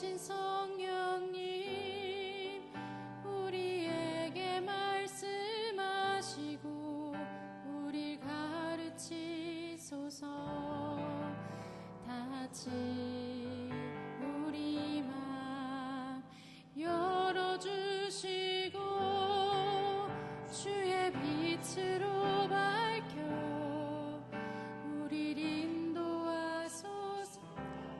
계신 성령님 우리에게 말씀하시고 우리를 가르치소서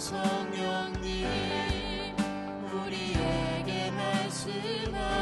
성령님 우리에게 말씀하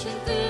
真的。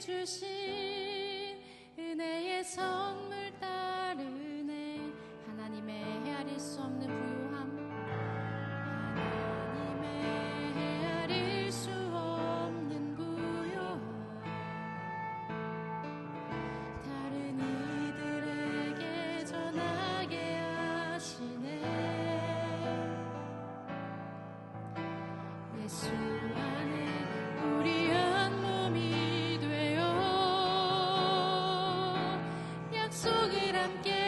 주신 은혜의 선물 따르네. 하나님의 헤아릴 수 없는 부요함. 하나님의 헤아릴 수 없는 부요함. 다른 이들에게 전하게 하시네. 예수 from giving.